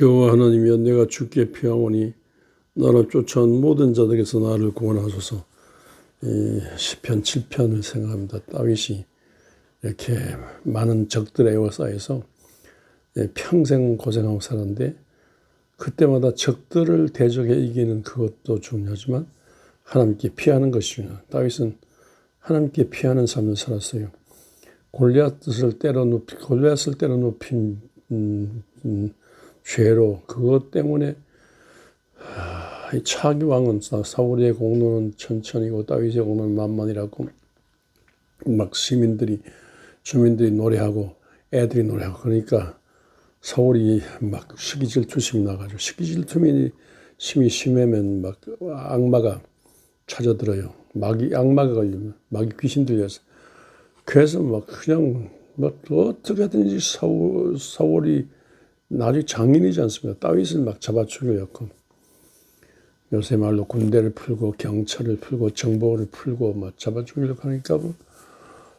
여호와 하나님이여 내가 주께 피하오니 나를 쫓아온 모든 자들에게서 나를 구원하소서. 이 시편 7편을 생각합니다. 다윗이 이렇게 많은 적들에 에워싸여서 예, 평생 고생하고 살았는데 그때마다 적들을 대적해 이기는 그것도 중요하지만 하나님께 피하는 것이 중요해요. 다윗은 하나님께 피하는 삶을 살았어요. 골리앗을 때려 눕히 골리앗을 때려 눕힌 음, 음, 죄로 그것 때문에 하, 이 차기 왕은 사울의 공로는 천천히고 다윗의 공로는 만만이라고 막 시민들이 주민들이 노래하고 애들이 노래하고 그러니까 서울이 막 시기 질투심이 나가지고 시기 질투심이 심이 심하면 막 악마가 찾아들어요. 마귀 악마가 걸리면 마귀 귀신 들려서 그래서 막 그냥 막 어떻게든지 사울 사울이 나중에 장인이지 않습니까? 다윗을 막 잡아 죽여였고 요새 말로 군대를 풀고 경찰을 풀고 정보를 풀고 막 잡아 죽이려고 하니까 뭐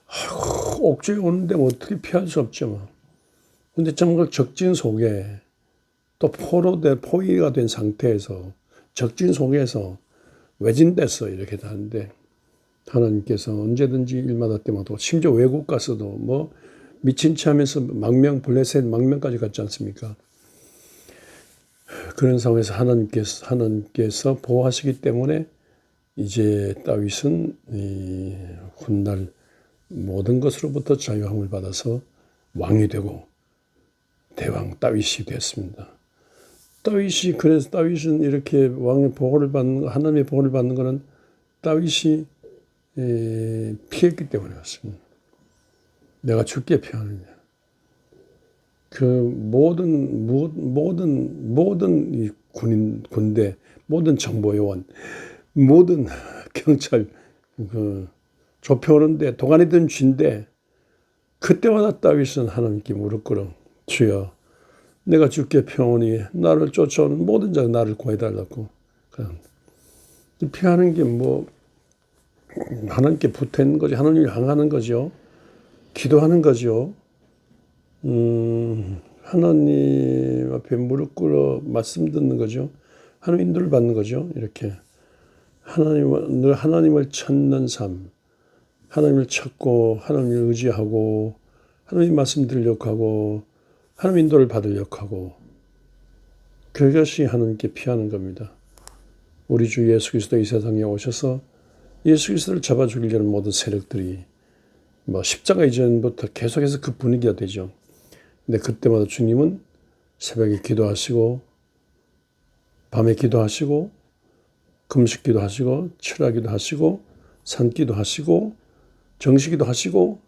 아이고, 옥죄 오는데 뭐 어떻게 피할 수 없죠 뭐. 근데 정말 적진 속에 또 포로돼 포위가 된 상태에서 적진 속에서 외진됐어 이렇게 하는데 하나님께서 언제든지 일마다 때마다 심지어 외국 가서도 뭐 미친 체 하면서 망명 블레셋 망명까지 갔지 않습니까? 그런 상황에서 하나님께서 하나님께서 보호하시기 때문에 이제 다윗은 이 훗날 모든 것으로부터 자유함을 받아서 왕이 되고 대왕 다윗이 됐습니다. 다윗이 그래서 다윗은 이렇게 왕의 보호를 받는 하나님의 보호를 받는 것은 다윗이 피했기 때문이었습니다. 내가 죽게 피하느냐. 그 모든 모든 모든 이 군인 군대 모든 정보요원 모든 경찰 그 좁혀오는데 도관이든 쥔데 그때마다 다윗은 하나님께 무릎 꿇어 주여 내가 죽게 평온히 나를 쫓아오는 모든 자가 나를 구해달라고 피하는 게 뭐 하나님께 붙어 있는 거지 하나님을 향하는 거죠 기도하는 거죠. 음, 하나님 앞에 무릎 꿇어 말씀 듣는 거죠. 하나님 인도를 받는 거죠. 이렇게. 하나님 늘 하나님을 찾는 삶. 하나님을 찾고 하나님을 의지하고 하나님 말씀 들으려고 하고 하나님 인도를 받으려고 하고 그것이 하나님께 피하는 겁니다. 우리 주 예수 그리스도 이 세상에 오셔서 예수 그리스도를 잡아 죽이려는 모든 세력들이 뭐 십자가 이전부터 계속해서 그 분위기가 되죠. 근데 그때마다 주님은 새벽에 기도하시고 밤에 기도하시고 금식 기도 하시고 철학기도 하시고 산기도 하시고 정식기도 하시고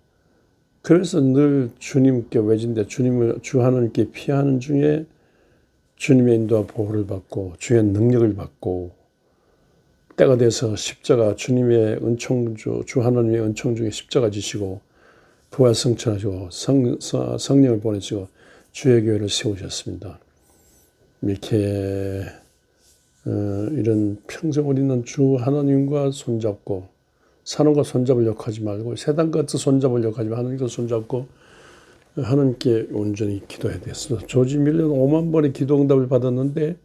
그래서 늘 주님께 외진데 주님을 주 하나님께 피하는 중에 주님의 인도와 보호를 받고 주의 능력을 받고 때가 돼서 십자가 주님의 은총주 주 하나님의 은총 중에 십자가 지시고 부활 성천하시고 성, 성령을 보내시고 주의 교회를 세우셨습니다. 이렇게 어, 이런 평생 우리는 주 하나님과 손잡고 사람과 손잡으려고 하지 말고 세상 같은 손잡으려고 하지 말고 하나님과 손잡고 하나님께 온전히 기도해야 됐습니다. 조지 밀려는 5만 번의 기도 응답을 받았는데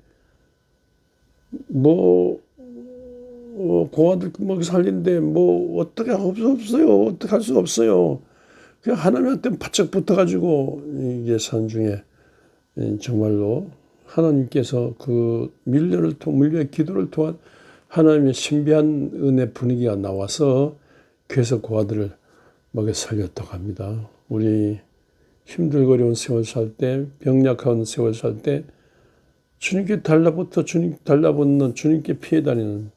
뭐 어, 고아들 뭐 살린데 뭐 어떻게 없어요 어떻게 할 수 없어요. 그냥 하나님한테 바짝 붙어가지고 이게 산 중에 정말로 하나님께서 그 밀려를 통 밀려의 기도를 통한 하나님의 신비한 은혜 분위기가 나와서 그래서 그 아들을 먹여 살렸다고 합니다. 우리 힘들고 어려운 세월 살 때, 병약한 세월 살 때, 주님께 달라붙어 주님 달라붙는 주님께 피해 다니는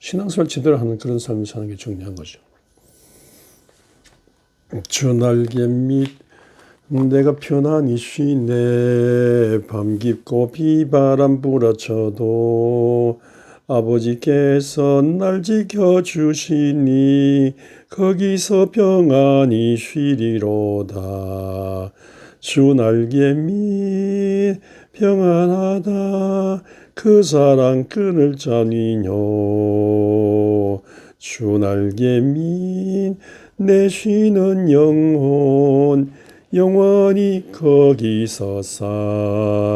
신앙생활 제대로 하는 그런 삶을 사는 게 중요한 거죠. 주 날개 밑 내가 편안히 쉬네 밤 깊고 비바람 불어쳐도 아버지께서 날 지켜주시니 거기서 평안히 쉬리로다. 주 날개 밑 평안하다 그 사랑 끊을 자니뇨. 주 날개 밑내 쉬는 영혼 영원히 거기서 살리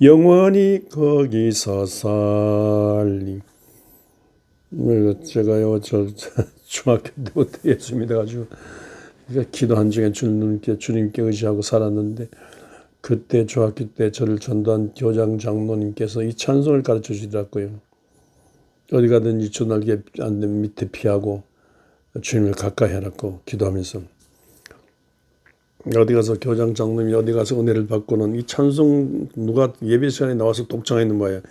영원히 거기서 살리 뭐 제가요 저, 저 중학교 때부터 예수 믿어가지고 기도한 중에 주님께 주님께 의지하고 살았는데 그때 중학교 때 저를 전도한 교장 장로님께서 이 찬송을 가르쳐 주시더라고요. 어디 가든지 주날개 안된 밑에 피하고 주님을 가까이 해놨고 기도하면서 어디 가서 교장 장로님이 어디 가서 은혜를 받고는 이 찬송 누가 예배 시간에 나와서 독창하는 거예요.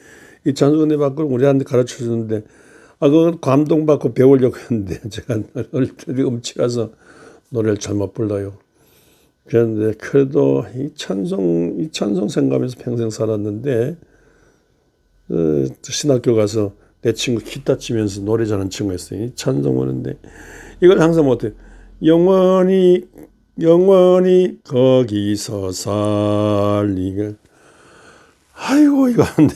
이 찬송 은혜 받고 우리한테 가르쳐 주는데 아, 그 감동받고 배우려고 했는데 제가 어릴 때 음치라서 노래를 잘못 불러요. 그런데 그래도 이 찬송, 이 찬송 생각하면서 평생 살았는데, 어, 신학교 가서 내 친구 기타 치면서 노래 잘하는 친구가 있어요. 이 찬송 오는데, 이걸 항상 못해. 영원히, 영원히 거기서 살리가. 아이고, 이거 안 돼.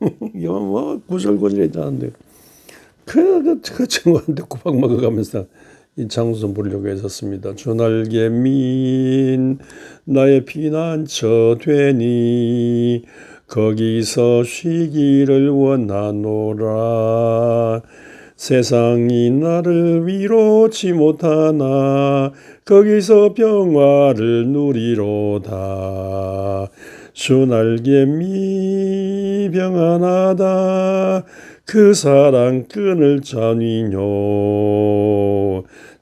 이거 뭐 구절구절했다는데. 그, 그, 그 친구한테 구박 먹어가면서 이 장소 부르려고 했었습니다. 주날개 민 나의 피난처 되니 거기서 쉬기를 원하노라. 세상이 나를 위로치 못하나 거기서 평화를 누리로다. 주 날개 미 평안하다. 그 사랑 끈을 짜니뇨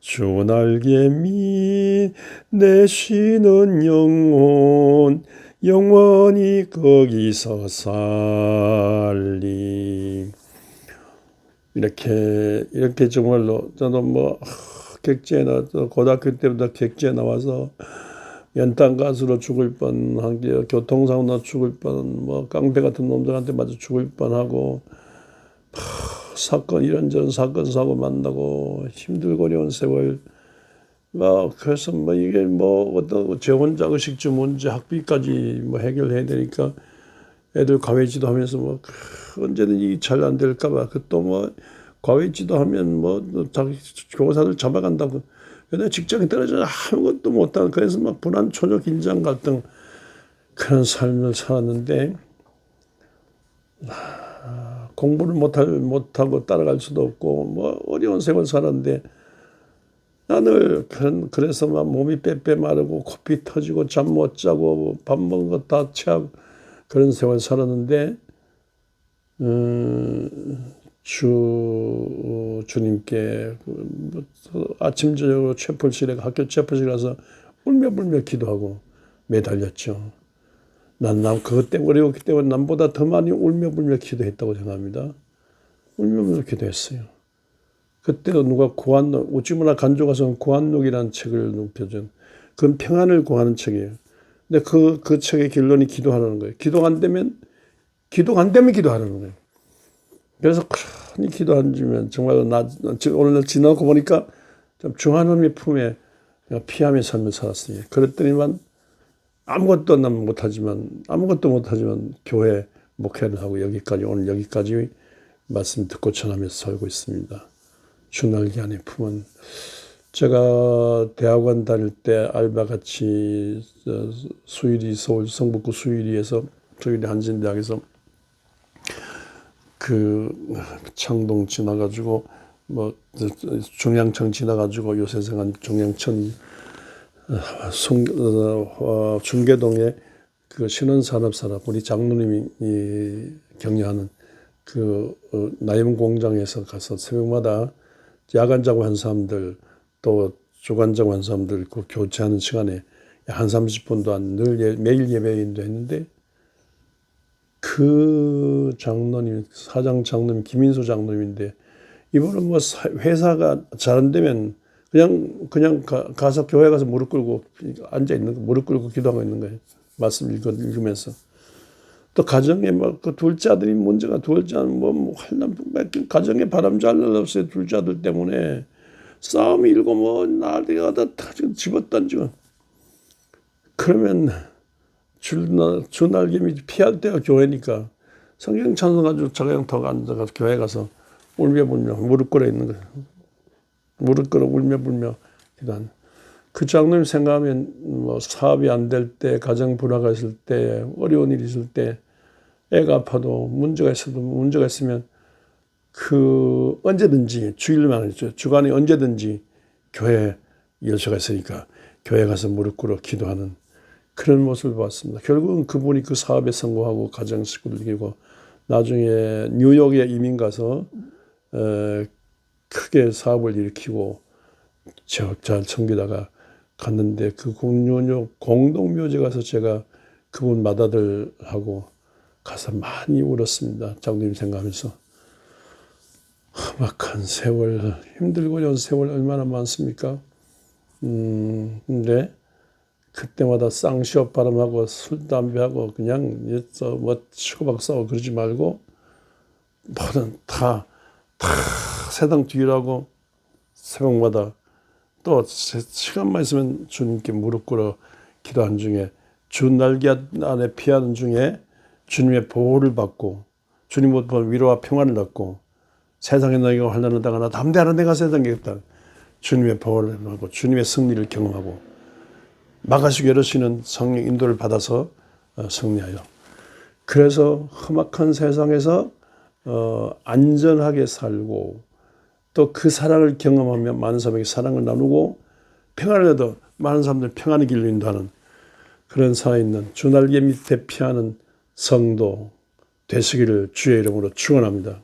주 날개 밑내 쉬는 영혼 영원히 거기서 살리. 이렇게 이렇게 정말로 저는 뭐 객지에 나 고등학교 때부터 객지에 나와서 연탄 가스로 죽을 뻔한 게 교통사고 나 죽을 뻔뭐 깡패 같은 놈들한테 맞아 죽을 뻔하고 사건 이런저런 사건 사고 만나고 힘들고 어려운 세월 뭐 그래서 뭐 이게 뭐 어떤 재혼 자 의식주 문제 학비까지 뭐 해결해야 되니까 애들 과외지도 하면서 뭐 언제든지 잘안 될까봐 그 또 뭐 과외지도 하면 뭐 자기 교사들 잡아간다고. 근데 직장에 떨어져 아무것도 못하는 그래서 막 불안 초조 긴장 갈등 그런 삶을 살았는데 공부를 못할, 못하고 따라갈 수도 없고, 뭐, 어려운 세월 살았는데, 나늘 그런, 그래서 막 몸이 빼빼 마르고, 코피 터지고, 잠 못 자고, 밥 먹은 거다 체하고, 그런 세월 살았는데, 음, 주, 주님께, 그, 뭐, 아침, 저녁으로 채플실에, 학교 채플실 가서 울며 불며 기도하고 매달렸죠. 난, 남, 그것 때문에 어려웠기 때문에 남보다 더 많이 울며 불며 기도했다고 생각합니다. 울며 불며 기도했어요. 그때도 누가 고한록, 우찌무나 간조가서 고한록이라는 책을 눕혀준, 그건 평안을 구하는 책이에요. 근데 그, 그 책의 결론이 기도하라는 거예요. 기도 안 되면, 기도 안 되면 기도하라는 거예요. 그래서 크니 기도 안 주면 정말 나, 오늘 지나고 보니까 좀 중하놈의 품에 피하며 삶을 살았어요. 그랬더니만 아무것도 난 못하지만 아무것도 못하지만 교회 목회를 하고 여기까지 오늘 여기까지 말씀 듣고 전하면서 살고 있습니다. 주날개 안에 품은 제가 대학원 다닐 때 알바같이 수일이 서울 성북구 수일이에서 저희 한진대학에서 그 창동 지나가지고 뭐 중양청 지나가지고 요새 생한 중양천 송, 어, 중계동에 그 신원산업산업 우리 장로님이 격려하는 그 어, 나염 공장에서 가서 새벽마다 야간 작업한 사람들 또 주간 작업한 사람들 그 교체하는 시간에 한 30분도 안 늘 예, 매일 예배인도 했는데 그 장로님 사장 장로님 김인수 장로님인데 이분은 뭐 회사가 잘 안 되면 그냥 그냥 가, 서 교회 가서 무릎 꿇고 앉아 있는 거, 무릎 꿇고 기도하고 있는 거예요. 말씀 읽어 읽으면서 또 가정에 뭐그 둘째 아들이 문제가 둘째 뭐, 뭐 할남 가정에 바람 잘 날 없어요 둘째 아들 때문에 싸움이 일고 뭐 나리가 다 지금 집어던지고 그러면 주날개미 피할 때가 교회니까 성경 찬송 가지고 자가 더 앉아서 교회 가서 울며 불며 무릎 꿇어 있는 거예요. 무릎 꿇어 울며 불며 기도하는. 그 장로님 생각하면 뭐 사업이 안 될 때, 가정 불화가 있을 때, 어려운 일이 있을 때, 애가 아파도 문제가 있어도 문제가 있으면 그 언제든지 주일만 아니죠. 주간에 언제든지 교회 열쇠가 있으니까 교회 가서 무릎 꿇어 기도하는 그런 모습을 봤습니다. 결국은 그분이 그 사업에 성공하고 가정 식구를 이기고 나중에 뉴욕에 이민 가서 에, 크게 사업을 일으키고 잘 섬기다가 갔는데 그 공유욕 공동묘지 가서 제가 그분 맏아들하고 가서 많이 울었습니다. 장로님 생각하면서 험악한 세월 힘들고 어려운 세월 얼마나 많습니까? 음 근데 그때마다 쌍시업 바람하고 술 담배하고 그냥 뭐 치고박 싸고 그러지 말고 뭐든 다다 세상 뒤라고 새벽마다 또 세- 시간만 있으면 주님께 무릎 꿇어 기도한 중에 주 날개 안에 피하는 중에 주님의 보호를 받고 주님으로부터 위로와 평안을 얻고 세상에 너희가 환난을 당하나 담대하라 내가 세상에 있다. 주님의 보호를 받고 주님의 승리를 경험하고 마가시고 여러시는 성령 인도를 받아서 어, 승리하여. 그래서 험악한 세상에서 어, 안전하게 살고 또 그 사랑을 경험하며 많은 사람에게 사랑을 나누고 평안을 얻어 많은 사람들 평안의 길로 인도하는 그런 살아 있는 주날개 밑에 피하는 성도 되시기를 주의 이름으로 축원합니다.